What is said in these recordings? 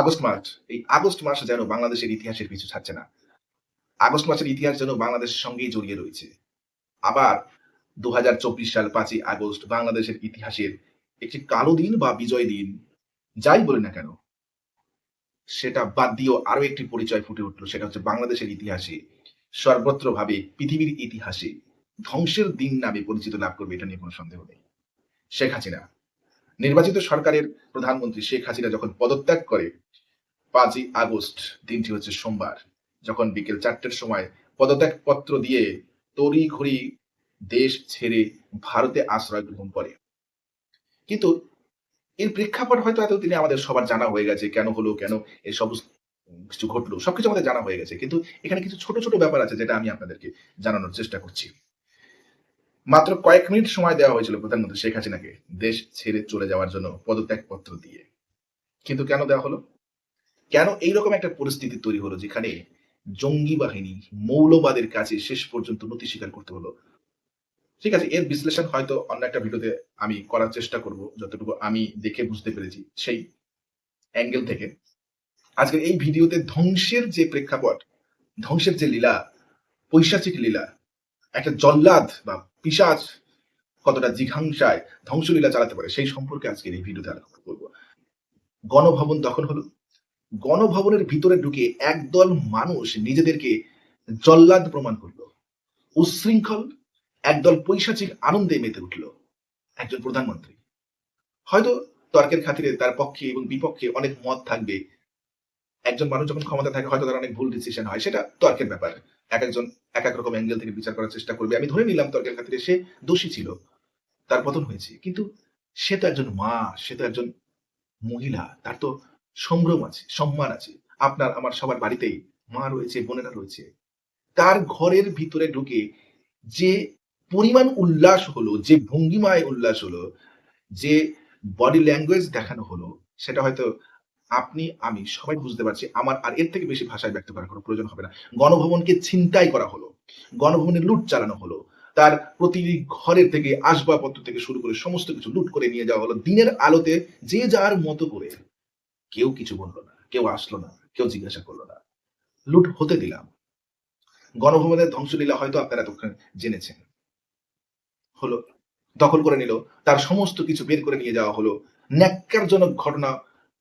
August মাস এই August মাস যেন বাংলাদেশের ইতিহাসের পিছু ছাড়ছে না। আগস্ট মাসের ইতিহাস যেন বাংলাদেশের সঙ্গেই জড়িয়ে রয়েছে। আবার দু সাল পাঁচই আগস্ট বাংলাদেশের ইতিহাসের একটি কালো দিন বা বিজয় দিন, যাই বলে না কেন, সেটা বাদ দিয়েও আরও একটি পরিচয় ফুটে উঠল, সেটা হচ্ছে বাংলাদেশের ইতিহাসে সর্বত্র ভাবে পৃথিবীর ইতিহাসে ধ্বংসের দিন নামে পরিচিত লাভ করবে এটা নিয়ে কোনো সন্দেহ নেই। শেখ হাসিনা নির্বাচিত সরকারের প্রধানমন্ত্রী শেখ হাসিনা যখন পদত্যাগ করে, পাঁচই আগস্ট দিনটি হচ্ছে সোমবার, যখন বিকেল চারটের সময় পদত্যাগ পত্র দিয়ে তড়ি ঘড়ি দেশ ছেড়ে ভারতে আশ্রয় গ্রহণ করে। কিন্তু এর প্রেক্ষাপট হয়তো এত এতদিনে আমাদের সবার জানা হয়ে গেছে, কেন হলো, কেন এই সব কিছু ঘটলো, সবকিছু আমাদের জানা হয়ে গেছে। কিন্তু এখানে কিছু ছোট ছোট ব্যাপার আছে যেটা আমি আপনাদেরকে জানানোর চেষ্টা করছি। মাত্র কয়েক মিনিট সময় দেওয়া হয়েছিল প্রধানমন্ত্রী শেখ হাসিনাকে দেশ ছেড়ে চলে যাওয়ার জন্য পদত্যাগ পত্র দিয়ে। কিন্তু কেন দেওয়া হলো? কেন এইরকম একটা পরিস্থিতি তৈরি হলো যেখানে জঙ্গি বাহিনী মৌলবাদের কাছে শেষ পর্যন্ত নতি স্বীকার করতে হলো? ঠিক আছে, এর বিশ্লেষণ হয়তো অন্য একটা ভিডিওতে আমি করার চেষ্টা করব, যতটুকু আমি দেখে বুঝতে পেরেছি সেই অ্যাঙ্গেল থেকে। আজকের এই ভিডিওতে ধ্বংসের যে প্রেক্ষাপট, ধ্বংসের যে লীলা, পৈশাচিক লীলা, একটা জল্লাদ বা পিসাজ কতটা জিঘাংসায় ধ্বংসলীলা চালাতে পারে সেই সম্পর্কে আজকের এই ভিডিওতে আলোচনা করব। গণভবন দখল হলো। গণভবনের ভিতরে ঢুকে একদল মানুষ নিজেদেরকে জল্লাদ প্রমাণ করল। উচ্ছৃঙ্খল, একদল পৈশাচিক আনন্দে মেতে উঠল একজন প্রধানমন্ত্রী। হয়তো তর্কের খাতিরে তার পক্ষে এবং বিপক্ষে অনেক মত থাকবে একজন মানুষ যখন ক্ষমতা থাকে, হয়তো তার অনেক ভুল ডিসিশন হয়। সেটা তর্কের ব্যাপার। এক একজন, এক এক রকম অ্যাঙ্গেল থেকে বিচার করার চেষ্টা করবে। আমি ধরে নিলাম তর্কের খাতিরে সে দোষী ছিল, তার পতন হয়েছে। কিন্তু সে তো একজন মা, সে তো একজন মহিলা, তার তো সম্ভ্রম আছে, সম্মান আছে। আপনার, আমার সবার বাড়িতেই মা রয়েছে, বোনেরা রয়েছে। তার ঘরের ভিতরে ঢুকে যে পরিমাণ উল্লাস হলো, যে ভঙ্গিমায় উল্লাস হলো, যে বডি ল্যাঙ্গুয়েজ দেখানো হলো, সেটা হয়তো আপনি, আমি সবাই বুঝতে পারছি, আমার আর এর থেকে বেশি ভাষায় ব্যক্ত করার কোনো প্রয়োজন হবে না। গণভবনকে ছিনতাই করা হলো, গণভবনে লুট চালানো হলো, তার প্রতিটি ঘরের থেকে আসবাবপত্র থেকে শুরু করে সমস্ত কিছু লুট করে নিয়ে যাওয়া হলো। দিনের আলোতে যে যার মতো করে কেউ কিছু বলল না, কেউ আসলো না, কেউ জিজ্ঞাসা করল না। লুট হতে দিলাম। গণভবনের ধ্বংসলীলা হয়তো আপনারা এতক্ষণ জেনেছেন। হলো, দখল করে নিল, তার সমস্ত কিছু বের করে নিয়ে যাওয়া হলো। ন্যাক্কারজনক ঘটনা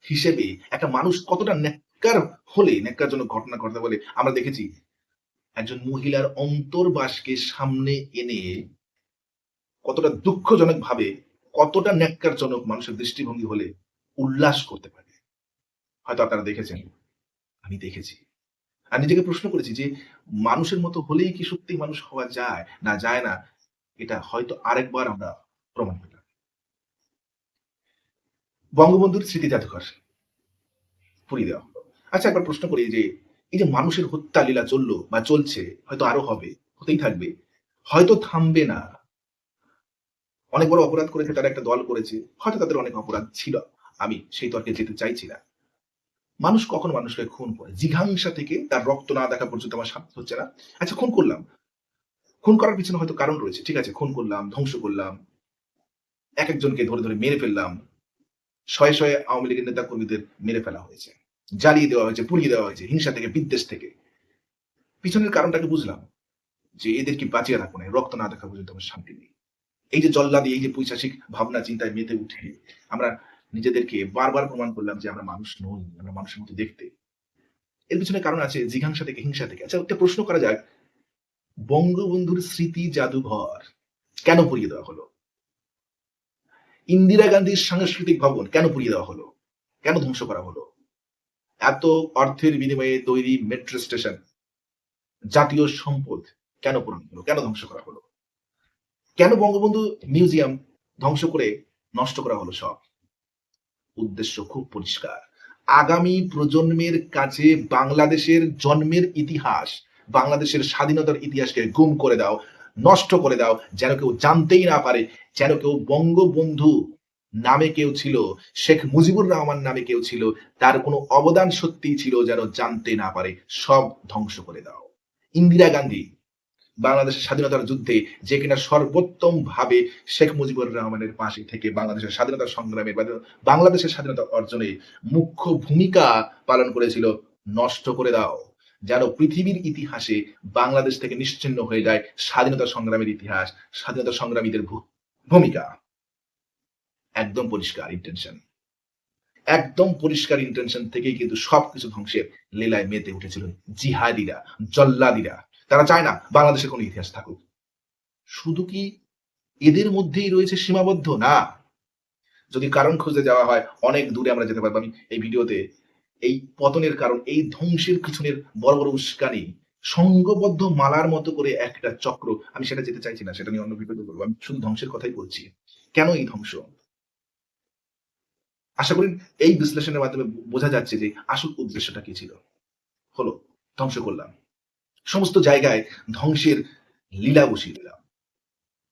হিসেবে একটা মানুষ কতটা ন্যাক্কার হলে ন্যাক্কারজনক ঘটনা ঘটতে বলে, আমরা দেখেছি একজন মহিলার অন্তর্বাসকে সামনে এনে কতটা দুঃখজনক ভাবে কতটা ন্যাক্কারজনক মানুষের দৃষ্টিভঙ্গি হলে উল্লাস করতে পারে। হয়তো আপনারা দেখেছেন, আমি দেখেছি। আর নিজেকে প্রশ্ন করেছি যে, মানুষের মতো হলেই কি সত্যি মানুষ হওয়া যায়? না যায় না, এটা হয়তো আরেকবার আমরা প্রমাণ পেলাম বঙ্গবন্ধুর স্মৃতি জাদুঘর পুরিয়ে দেওয়া। আচ্ছা একবার প্রশ্ন করি যে, এই যে মানুষের হত্যা লীলা চলল বা চলছে, হয়তো আরও হবে, হতেই থাকবে, হয়তো থামবে না। অনেক বড় অপরাধ করেছে, তারা একটা দল করেছে, হয়তো তাদের অনেক অপরাধ ছিল, আমি সেই তর্কে যেতে চাইছি না। মানুষ কখন মানুষকে খুন করে, জিঘাংসা থেকে তার রক্ত না দেখা পর্যন্ত আমার শান্তি হচ্ছে না। আচ্ছা খুন করলাম। খুন করার পিছনে হয়তো কারণ রয়েছে, ঠিক আছে, খুন করলাম, ধ্বংস করলাম, এক একজনকে ধরে ধরে মেরে ফেললাম শয়ে শয়ে আওয়ামী লীগের নেতা কর্মীদের মেরে ফেলা হয়েছে, জ্বালিয়ে দেওয়া হয়েছে, পুড়িয়ে দেওয়া হয়েছে, হিংসা থেকে, বিদ্বেষ থেকে। পিছনের কারণটাকে বুঝলাম যে এদেরকে বাঁচিয়ে রাখব না রক্ত না দেখা পর্যন্ত আমার শান্তি নেই। এই যে জল্লাদি এই যে পৈশাসিক ভাবনা, চিন্তায় মেতে উঠে, আমরা নিজেদেরকে বারবার প্রমাণ করলাম যে আমরা মানুষ নই, আমরা মানুষের মতো দেখতে। এর পিছনে কারণ আছে জিঘাংসা থেকে, হিংসা থেকে। আচ্ছা একটা প্রশ্ন করা যাক, বঙ্গবন্ধুর স্মৃতি জাদুঘর কেন পুড়িয়ে দেওয়া হলো? ইন্দিরা গান্ধীর সাংস্কৃতিক ভবন কেন পুড়িয়ে দেওয়া হলো? কেন ধ্বংস করা হলো? এত অর্থের বিনিময়ে তৈরি মেট্রো স্টেশন জাতীয় সম্পদ কেন পূরণ হলো? কেন ধ্বংস করা হলো? কেন বঙ্গবন্ধু মিউজিয়াম ধ্বংস করে নষ্ট করা হলো সব? উদ্দেশ্য খুব পরিষ্কার। আগামী প্রজন্মের কাছে বাংলাদেশের জন্মের ইতিহাস, বাংলাদেশের স্বাধীনতার ইতিহাসকে গুম করে দাও। নষ্ট করে দাও, যেন কেউ জানতেই না পারে, যেন কেউ বঙ্গবন্ধু নামে কেউ ছিল, শেখ মুজিবুর রহমান নামে কেউ ছিল, তার কোনো অবদান সত্যি ছিল যেন জানতে না পারে, সব ধ্বংস করে দাও। ইন্দিরা গান্ধী, বাংলাদেশের স্বাধীনতার যুদ্ধে যে কিনা সর্বোত্তম ভাবে শেখ মুজিবুর রহমানের পাশে থেকে বাংলাদেশের স্বাধীনতা সংগ্রামে বাংলাদেশের স্বাধীনতা অর্জনে মুখ্য ভূমিকা পালন করেছিল, নষ্ট করে দাও। যেন পৃথিবীর ইতিহাসে বাংলাদেশ থেকে নিশ্চিন্ন হয়ে যায় স্বাধীনতা সংগ্রামের ইতিহাস, স্বাধীনতা সংগ্রামীদের ভূমিকা। একদম পরিষ্কার ইন্টেনশন একদম পরিষ্কার ইন্টেনশন থেকেই কিন্তু সবকিছু ধ্বংসের লীলায় মেতে উঠেছিল জিহাদিরা, জল্লাদিরা। তারা চায় না বাংলাদেশের কোনো ইতিহাস থাকুক। শুধু কি এদের মধ্যেই রয়েছে সীমাবদ্ধ? না। যদি কারণ খুঁজে যাওয়া হয়, অনেক দূরে আমরা যেতে পারব। আমি এই ভিডিওতে এই পতনের কারণ, এই ধ্বংসের পিছনের বড় বড় উস্কানি সংঘবদ্ধ মালার মতো করে একটা চক্র, আমি সেটা যেতে চাইছি না, সেটা নিয়ে অন্য ভিডিওতে বলব আমি শুধু ধ্বংসের কথাই বলছি। কেন এই ধ্বংস? আশা করি এই বিশ্লেষণের মাধ্যমে বোঝা যাচ্ছে যে আসল উদ্দেশ্যটা কি ছিল। হলো, ধ্বংস করলাম। সমস্ত জায়গায় ধ্বংসের লীলা বসিয়ে দিলাম।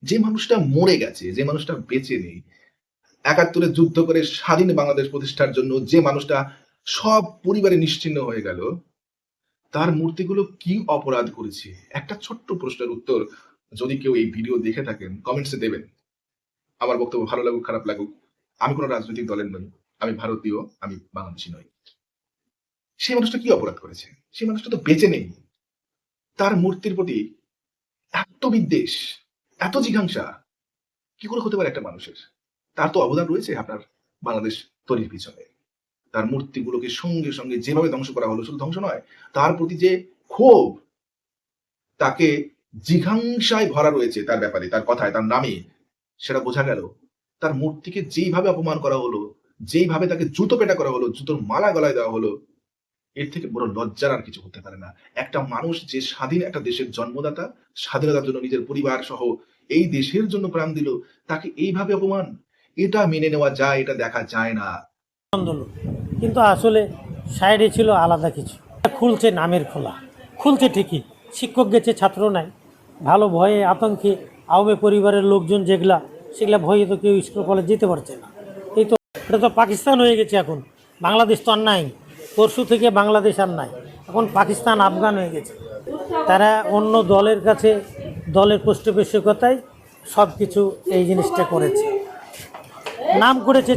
যে মানুষটা মরে গেছে, যে মানুষটা বেঁচে নেই, একাত্তরে যুদ্ধ করে স্বাধীন বাংলাদেশ প্রতিষ্ঠার জন্য যে মানুষটা সব পরিবারে নিশ্চিন্ন হয়ে গেল। তার মূর্তিগুলো কি অপরাধ করেছে? একটা ছোট্ট প্রশ্নের উত্তর যদি কেউ এই ভিডিও দেখে থাকেন কমেন্টসে দেবেন। আমার বক্তব্য ভালো লাগুক, খারাপ লাগুক, আমি কোনো রাজনৈতিক দলের নই, আমি ভারতীয়, আমি বাংলাদেশি নই। সেই মানুষটা কি অপরাধ করেছে? সেই মানুষটা তো বেঁচে নেই। তার মূর্তির প্রতি এত বিদ্বেষ, এত জিজ্ঞাসা কি করে হতে পারে একটা মানুষের? তার তো অবদান রয়েছে আপনার বাংলাদেশ তৈরির পিছনে। তার মূর্তিগুলোকে সঙ্গে সঙ্গে যেভাবে ধ্বংস করা হলো, শুধু ধ্বংস নয়, তার প্রতি যে ক্ষোভ, তাকে জিঘাংসায় ভরা রয়েছে তার ব্যাপারে, তার কথায়, তার নামে, সেটা বোঝা গেল। তার মূর্তিকে যেইভাবে অপমান করা হলো, যেইভাবে তাকে জুতো পেটা করা হলো, জুতোর মালা গলায় দেওয়া হলো, এর থেকে বড় লজ্জার আর কিছু হতে পারে না। একটা মানুষ যে স্বাধীন একটা দেশের জন্মদাতা, স্বাধীনতার জন্য নিজের পরিবার সহ এই দেশের জন্য প্রাণ দিল, তাকে এইভাবে অপমান, এটা মেনে নেওয়া যায়, এটা দেখা যায় না। কিন্তু আসলে সাইডে ছিল আলাদা কিছু। খুলছে নামের খোলা। খুলছে ঠিকই। শিক্ষক গেছে ছাত্র নাই। ভালো ভয়ে আতঙ্কে আওয়ামী পরিবারের লোকজন যেগুলা, সেগুলা ভয়ে তো কেউ স্কুল কলেজ যেতে পারছে না। এই তো এটা তো পাকিস্তান হয়ে গেছে এখন। বাংলাদেশ তো আর নাই। পরশু থেকে বাংলাদেশ আর নাই। এখন পাকিস্তান, আফগান হয়ে গেছে। তারা অন্য দলের কাছে, দলের পৃষ্ঠপোষকতায় সব কিছু এই জিনিসটা করেছে। নাম করেছে